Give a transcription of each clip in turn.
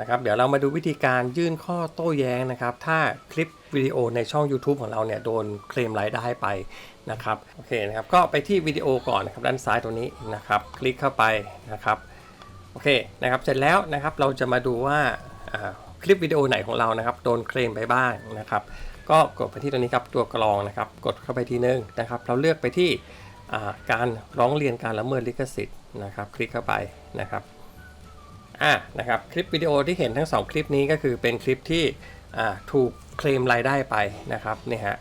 นะครับเดี๋ยวเรามาดูวิธีการยื่นข้อโต้แย้งนะครับ ถ้าคลิปวิดีโอในช่อง YouTube ของเราเนี่ยโดนเคลมรายได้ไปนะครับโอเคนะครับก็ไปที่วิดีโอก่อนนะครับด้านซ้ายตรงนี้นะครับคลิกเข้าไปนะครับโอเคนะครับเสร็จแล้วนะครับเราจะมาดูว่าคลิปวิดีโอไหนของเรานะครับโดนเคลมไปบ้างนะครับ ก็กดไปที่ตรงนี้ครับตัวกรองนะครับกดเข้าไปทีนึงนะครับเราเลือกไปที่การร้องเรียนการละเมิดลิขสิทธิ์นะครับ คลิกเข้าไปนะครับ อะนะครับคลิปวิดีโอที่เห็นทั้ง 2 คลิปนี้ก็คือเป็นคลิปที่ถูกเคลมรายได้ไปนะครับนี่ฮะ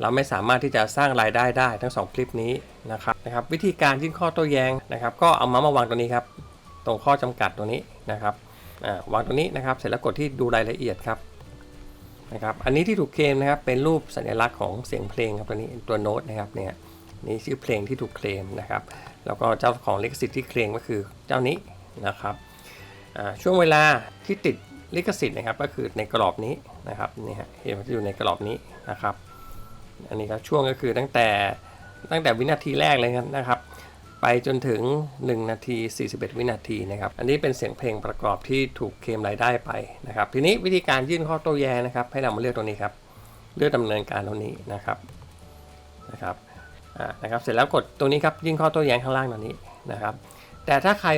เราไม่สามารถที่จะสร้างรายได้ได้ทั้ง 2 คลิปนี้นะครับนะครับวิธีการยื่นข้อโต้แย้งนะครับ ก็เอามามาวางตรงนี้ครับตรงข้อจำกัดตรงนี้นะครับวางตรงนี้นะครับ เสร็จแล้วกดที่ดูรายละเอียดครับนะครับอันนี้ที่ถูกเคลมนะครับเป็นรูปสัญลักษณ์ของเสียงเพลงครับตัวนี้ตัวโน้ตนะครับเนี่ยนี่ชื่อเพลงที่ถูกเคลมนะครับ แล้วก็เจ้าของลิขสิทธิ์ที่เคลมก็คือเจ้านี้นะครับ ช่วงเวลาที่ติดลิขสิทธิ์นะครับก็คือในกรอบนี้นะครับนี่ฮะเห็นมันจะอยู่ในกรอบนี้นะครับ อันนี้ครับช่วงก็คือตั้งแต่ตั้งแต่วินาทีแรกเลยนะครับ ไปจนถึง 1 นาที 41 วินาทีนะครับ อันนี้เป็นเสียงเพลงประกอบที่ถูกเคลมรายได้ไปนะครับ ทีนี้วิธีการยื่นข้อโต้แย้งนะครับ ให้เรามาเลือกตรงนี้ครับ เลือกดำเนินการตรงนี้นะครับนะครับอ่านะครับ เสร็จแล้วกดตรงนี้ครับยื่นข้อโต้แย้งข้างล่างตรงนี้นะครับ แต่ถ้าใคร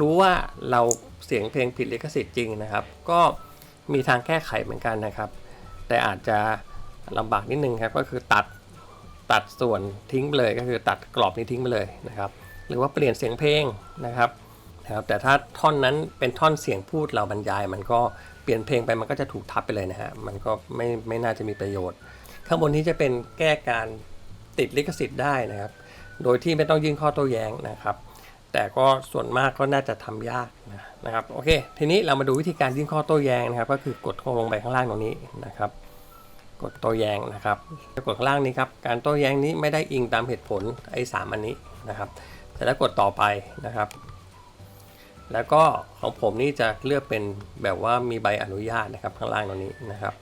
รู้ว่าเรา เสียงเพลงผิดลิขสิทธิ์จริงนะครับ ก็มีทางแก้ไขเหมือนกันนะครับ แต่อาจจะลำบากนิดนึงครับก็คือตัดตัดส่วนทิ้งไปเลยก็คือตัดกรอบนี้ทิ้งไปเลยนะครับ หรือว่าเปลี่ยนเสียงเพลงนะครับนะครับ แต่ถ้าท่อนนั้นเป็นท่อนเสียงพูดเราบรรยาย มันก็เปลี่ยนเพลงไปมันก็จะถูกทับไปเลยนะฮะมันก็ไม่ไม่น่าจะมีประโยชน์ ข้างบนนี้จะเป็นแก้การติดลิขสิทธิ์ได้นะครับ โดยที่ไม่ต้องยื่นข้อโต้แย้งนะครับ แต่ก็ส่วนมากก็น่าจะทำยากนะนะครับโอเค ทีนี้เรามาดูวิธีการยื่นข้อโต้แย้งนะครับ ก็คือกดลงไปข้างล่างตรงนี้นะครับ กดโต้แย้งนะครับจะกดข้างล่างนี้ครับการโต้แย้งนี้ไม่ได้อิงตามเหตุผลไอ้สามอันนี้นะครับเสร็จแล้วกดต่อไปนะครับ แล้วก็ของผมนี่จะเลือกเป็นแบบว่ามีใบอนุญาตนะครับข้างล่างตรงนี้นะครับ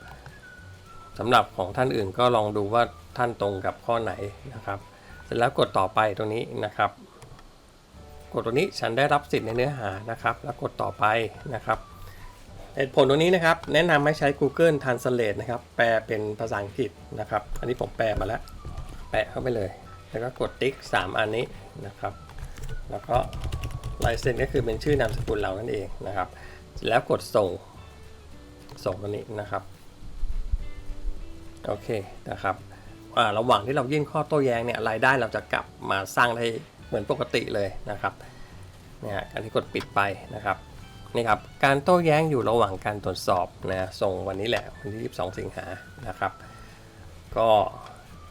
สำหรับของท่านอื่นก็ลองดูว่าท่านตรงกับข้อไหนนะครับ เสร็จแล้วกดต่อไปตรงนี้นะครับ กดตรงนี้ฉันได้รับสิทธิ์ในเนื้อหานะครับ แล้วกดต่อไปนะครับเหตุผลตรงนี้นะครับ แนะนำให้ใช้ Google Translate นะครับ แปลเป็นภาษาอังกฤษนะครับ อันนี้ผมแปลมาแล้ว แปะเข้าไปเลย แล้วก็กดติ๊ก 3 อันนี้นะครับ แล้วก็ลายเซ็นก็คือเป็นชื่อนามสกุลเรานั่นเองนะครับ แล้วกดส่ง ส่งตัวนี้นะครับ โอเคนะครับระหว่างที่เรายื่นข้อโต้แย้งเนี่ยรายได้เราจะกลับมาสร้างได้ เหมือนปกติเลยนะครับเนี่ยอันที่กดปิดไปนะครับนี่ครับการโต้แย้งอยู่ระหว่างการตรวจสอบนะส่งวันนี้แหละวันที่ 22 สิงหานะครับ ก็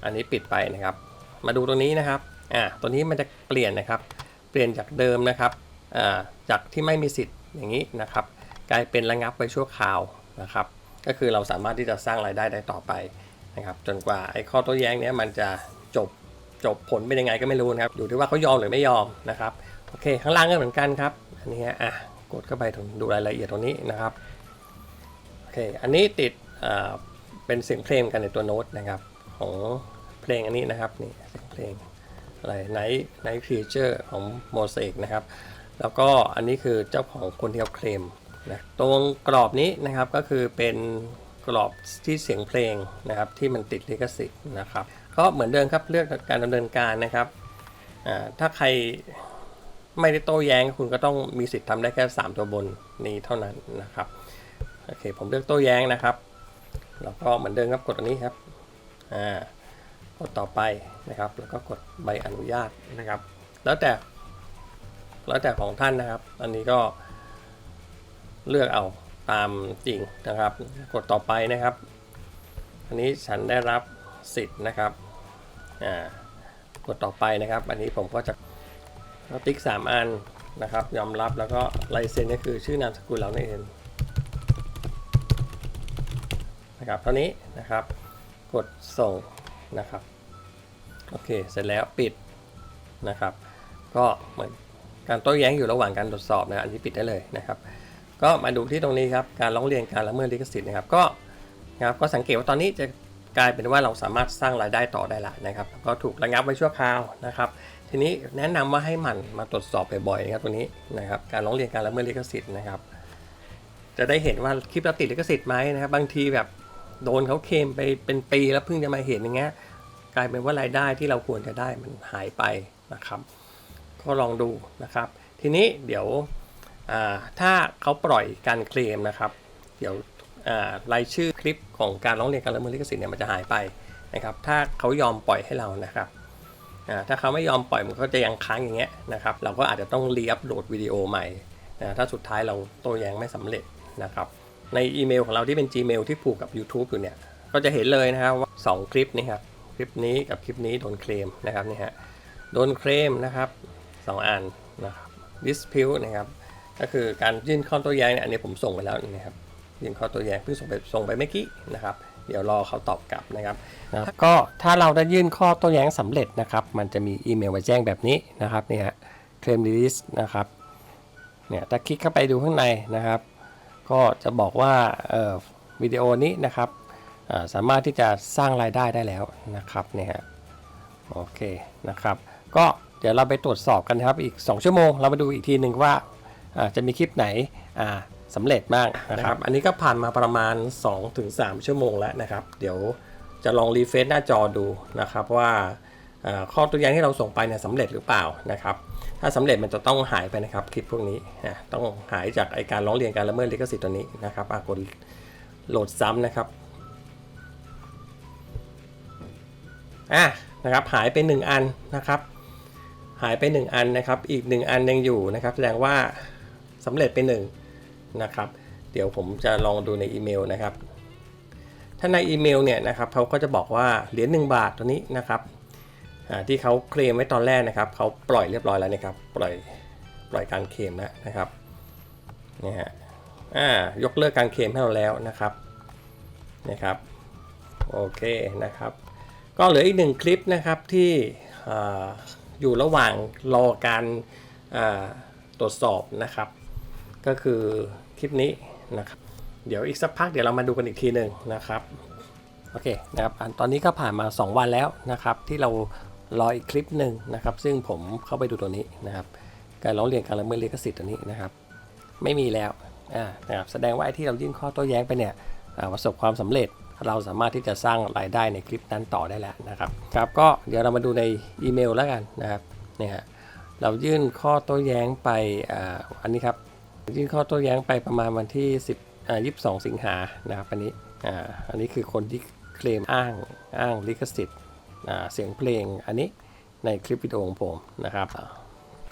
อันนี้ปิดไปนะครับ มาดูตรงนี้นะครับอ่าตัวนี้มันจะเปลี่ยนนะครับ เปลี่ยนจากเดิมนะครับอ่าจากที่ไม่มีสิทธิ์อย่างนี้นะครับ กลายเป็นระงับไปชั่วคราวนะครับ ก็คือเราสามารถที่จะสร้างรายได้ได้ต่อไปนะครับ จนกว่าไอ้ข้อโต้แย้งนี้มันจะจบ จบผลเป็นยังไงก็ไม่รู้นะครับ อยู่ที่ว่าเขายอมหรือไม่ยอมนะครับ โอเค ข้างล่างก็เหมือนกันครับ อันนี้อะ กดเข้าไปดูรายละเอียดตรงนี้นะครับ โอเค อันนี้ติดเป็นเสียงเพลงกันในตัวโน้ตนะครับ ของเพลงอันนี้นะครับนี่เสียงเพลงอะไรไนท์ไนท์ครีเจอร์ของโมเสกนะครับ แล้วก็อันนี้คือเจ้าของคนที่เขาเคลมนะตรงกรอบนี้นะครับก็คือเป็นกรอบที่เสียงเพลงนะครับที่มันติดลิขสิทธิ์นะครับ ก็เหมือนเดิมครับเลือกการดำเนินการนะครับถ้าใครไม่ได้โต้แย้งคุณก็ต้องมีสิทธิ์ทำได้แค่ 3 ตัวบนนี้เท่านั้นนะครับโอเคผมเลือกโต้แย้งนะครับแล้วก็เหมือนเดิมครับกดอันนี้ครับอ่ากดต่อไปนะครับ แล้วก็กดใบอนุญาตนะครับ แล้วแต่แล้วแต่ของท่านนะครับ อันนี้ก็เลือกเอาตามจริงนะครับ กดต่อไปนะครับ อันนี้ฉันได้รับสิทธิ์นะครับ กดต่อไปนะครับ อันนี้ผมก็จะติ๊กสามอันนะครับ ยอมรับแล้วก็ลายเซ็นก็คือชื่อนามสกุลเรานั่เองนะครับเท่านี้นะครับ กดส่งนะครับโอเคเสร็จแล้วปิดนะครับ ก็เหมือนการโต้แย้งอยู่ระหว่างการตรวจสอบนะอันนี้ปิดได้เลยนะครับ ก็มาดูที่ตรงนี้ครับการร้องเรียนการละเมิดลิขสิทธิ์นะครับก็นะครับก็สังเกตว่าตอนนี้จะ กลายเป็นว่าเราสามารถสร้างรายได้ต่อได้ละนะครับ ก็ถูกระงับไว้ชั่วคราวนะครับ ทีนี้แนะนำว่าให้หมันมาตรวจสอบบ่อยๆนะครับตรงนี้นะครับการร้องเรียนการละเมิดลิขสิทธิ์นะครับ จะได้เห็นว่าคลิปเราติดลิขสิทธิ์ไหมนะครับ บางทีแบบโดนเขาเคลมไปเป็นปีแล้วเพิ่งจะมาเห็นอย่างเงี้ยกลายเป็นว่ารายได้ที่เราควรจะได้มันหายไปนะครับ ก็ลองดูนะครับ ทีนี้เดี๋ยวถ้าเขาปล่อยการเคลมนะครับ เดี๋ยว รายชื่อคลิปของการร้องเรียนการละเมิดลิขสิทธิ์เนี่ยมันจะหายไปนะครับถ้าเขายอมปล่อยให้เรานะครับถ้าเขาไม่ยอมปล่อยมันก็จะยังค้างอย่างเงี้ยนะครับเราก็อาจจะต้องรีอัปโหลดวิดีโอใหม่นะถ้าสุดท้ายเราโต้แย้งไม่สำเร็จนะครับในอีเมลของเราที่เป็น Gmail ที่ผูกกับ YouTube อยู่เนี่ยก็จะเห็นเลยนะครับว่า 2 คลิปนี้ครับคลิปนี้กับคลิปนี้โดนเคลมนะครับนี่ฮะโดนเคลมนะครับสองอันนะครับ dispute นะครับก็คือการยื่นข้อโต้แย้งเนี่ยอันนี้ผมส่งไปแล้วนะครับ ยื่นข้อโต้แย้งเพิ่งส่งไปส่งไปเมื่อกี้นะครับ เดี๋ยวรอเขาตอบกลับนะครับนะก็ถ้าเราได้ยื่นข้อโต้แย้งสำเร็จนะครับ มันจะมีอีเมลมาแจ้งแบบนี้นะครับเนี่ฮะ claim release นะครับเนี่ยถ้าคลิกเข้าไปดูข้างในนะครับ ก็จะบอกว่าเอ่อวิดีโอนี้นะครับสามารถที่จะสร้างรายได้ได้แล้วนะครับเนี่ยโอเคนะครับ ก็เดี๋ยวเราไปตรวจสอบกันนะครับอีก 2 ชั่วโมง เรามาดูอีกทีหนึ่งว่าอ่าจะมีคลิปไหนอ่า สำเร็จบ้างนะครับ อันนี้ก็ผ่านมาประมาณ 2-3 ชั่วโมงแล้วนะครับ เดี๋ยวจะลองรีเฟซหน้าจอดูนะครับว่าอ่าข้อตัวอย่างที่เราส่งไปเนี่ยสำเร็จหรือเปล่านะครับ ถ้าสำเร็จมันจะต้องหายไปนะครับคลิปพวกนี้นะต้องหายจากไอการร้องเรียนการละเมิดลิขสิทธิ์ตัวนี้นะครับอะกดโหลดซ้ำนะครับอะนะครับหายไป 1 อันนะครับ หายไป 1 อันนะครับ อีก 1 อันยังอยู่นะครับ แสดงว่าสำเร็จไป1 นะครับ เดี๋ยวผมจะลองดูในอีเมลนะครับ ถ้าในอีเมลเนี่ยนะครับเขาก็จะบอกว่าเหรียญ1บาทตัวนี้นะครับที่เขาเคลมไว้ตอนแรกนะครับเขาปล่อยเรียบร้อยแล้วนะครับ ปล่อยปล่อยการเคลมแล้วนะครับนี่ฮะอ่ายกเลิกการเคลมให้เราแล้วนะครับนะครับโอเคนะครับ ก็เหลืออีกหนึ่งคลิปนะครับที่ออยู่ระหว่างรอการตรวจสอบนะครับ ก็คือ คลิปนี้นะครับ เดี๋ยวอีกสักพักเดี๋ยวเรามาดูกันอีกทีหนึ่งนะครับโอเคนะครับตอนนี้ก็ผ่านมา 2 วันแล้วนะครับ ที่เรารออีกคลิปหนึ่งนะครับ ซึ่งผมเข้าไปดูตัวนี้นะครับ การร้องเรียนการละเมิดลิขสิทธิ์ตัวนี้นะครับ ไม่มีแล้วอ่านะครับแสดงว่าไอ้ที่เรายื่นข้อโต้แย้งไปเนี่ยประสบความสำเร็จเราสามารถที่จะสร้างรายได้ในคลิปนั้นต่อได้แล้วนะครับครับก็เดี๋ยวเรามาดูในอีเมลแล้วกันนะครับเนี่ยเรายื่นข้อโต้แย้งไปอ่าอันนี้ครับ ยื่นข้อโต้แย้งไปประมาณวันที่ 10อ่า22 สิงหานะครับอันนี้อ่าอันนี้คือคนที่เคลมอ้างอ้างลิขสิทธิ์อ่าเสียงเพลงอันนี้ในคลิปวิดีโอของผมนะครับ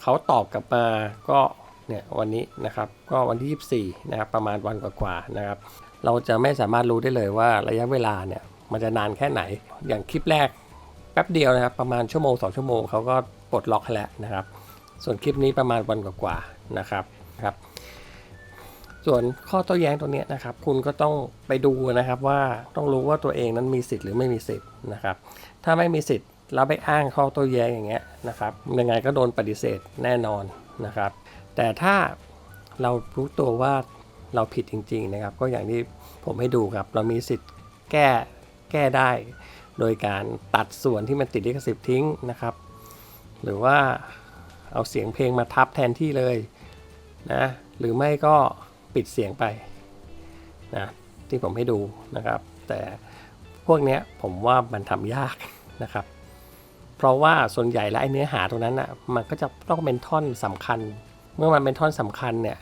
เขาตอบกลับมาก็เนี่ยวันนี้นะครับก็วันที่ 24นะครับประมาณวันกว่าๆนะครับ เราจะไม่สามารถรู้ได้เลยว่าระยะเวลาเนี่ยมันจะนานแค่ไหนอย่างคลิปแรกแป๊บเดียวนะครับประมาณชั่วโมง2ชั่วโมงเขาก็ปลดล็อกแล้วนะครับ ส่วนคลิปนี้ประมาณวันกว่าๆนะครับครับ ส่วนข้อโต้แย้งตัวนี้นะครับ คุณก็ต้องไปดูนะครับว่าต้องรู้ว่าตัวเองนั้นมีสิทธิ์หรือไม่มีสิทธิ์นะครับ ถ้าไม่มีสิทธิ์แล้วไปอ้างข้อโต้แย้งอย่างเงี้ยนะครับยังไงก็โดนปฏิเสธแน่นอนนะครับ แต่ถ้าเรารู้ตัวว่าเราผิดจริง ๆนะครับ ก็อย่างที่ผมให้ดูครับ เรามีสิทธิ์แก้แก้ได้ โดยการตัดส่วนที่มันติดลิขสิทธิ์ทิ้งนะครับ หรือว่าเอาเสียงเพลงมาทับแทนที่เลยนะหรือไม่ก็ ปิดเสียงไปนะที่ผมให้ดูนะครับ แต่พวกเนี้ยผมว่ามันทำยากนะครับ เพราะว่าส่วนใหญ่แล้วไอ้เนื้อหาตรงนั้นอะมันก็จะต้องเป็นท่อนสำคัญ เมื่อมันเป็นท่อนสำคัญเนี่ย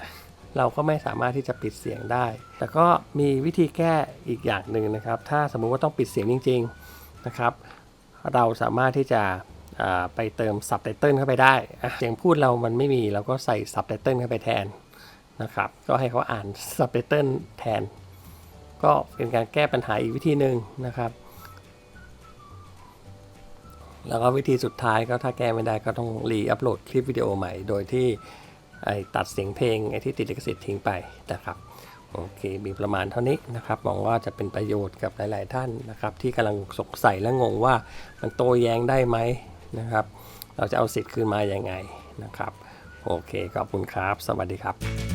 เราก็ไม่สามารถที่จะปิดเสียงได้ แต่ก็มีวิธีแก้อีกอย่างหนึ่งนะครับ ถ้าสมมุติว่าต้องปิดเสียงจริง ๆนะครับ เราสามารถที่จะไปเติมซับไตเติลเข้าไปได้ เสียงพูดเรามันไม่มีเราก็ใส่ซับไตเติลเข้าไปแทน นะครับ ก็ให้เขาอ่านซับไตเติลแทน ก็เป็นการแก้ปัญหาอีกวิธีหนึ่งนะครับ แล้วก็วิธีสุดท้ายก็ถ้าแก้ไม่ได้ก็ต้องรีอัปโหลดคลิปวิดีโอใหม่ โดยที่ไอตัดเสียงเพลงไอที่ติดลิขสิทธิ์ทิ้งไปนะครับโอเค มีประมาณเท่านี้นะครับ หวังว่าจะเป็นประโยชน์กับหลาย ๆ ท่านนะครับ ที่กำลังสงสัยและงงว่ามันโตแย้งได้ไหมนะครับ เราจะเอาสิทธิ์คืนมาอย่างไงนะครับ โอเค ขอบคุณครับ สวัสดีครับ